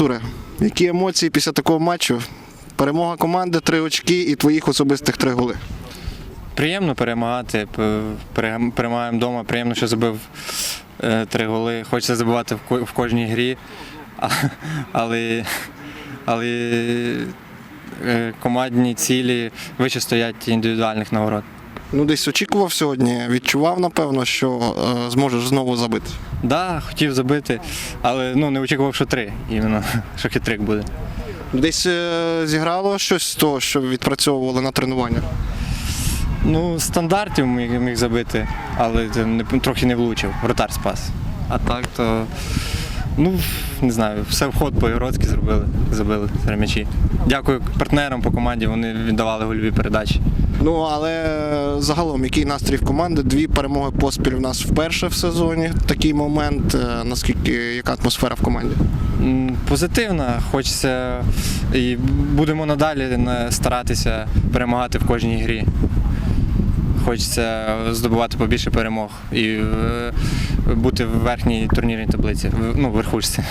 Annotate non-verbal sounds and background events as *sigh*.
Артуре, які емоції після такого матчу? Перемога команди, три очки і твоїх особистих три голи. Приємно перемагати. Перемагаємо вдома. Приємно, що забив е, три голи. Хочеться забивати в, кожній грі. Але, але е, командні цілі вище стоять індивідуальних нагород. Ну, десь очікував сьогодні, відчував, напевно, що е, зможеш знову забити. Так, да, хотів забити, але ну, не очікував, що три. Іменно, *laughs* що хитрик буде. Десь е, зіграло щось з того, що відпрацьовували на тренуваннях. Ну, стандартів міг, міг забити, але не, трохи не влучив. Вратар спас. А так то. Ну, не знаю, все в ход по-ігородськи зробили, забили м'ячі. Дякую партнерам по команді, вони віддавали гольові передачі. Ну, але загалом, який настрій в команди? Дві перемоги поспіль у нас вперше в сезоні. Такий момент, е, наскільки яка атмосфера в команді? Позитивна, хочеться і будемо надалі старатися перемагати в кожній грі. Хочеться здобувати побільше перемог і е, бути в верхній турнірній таблиці, ну, в верхушці.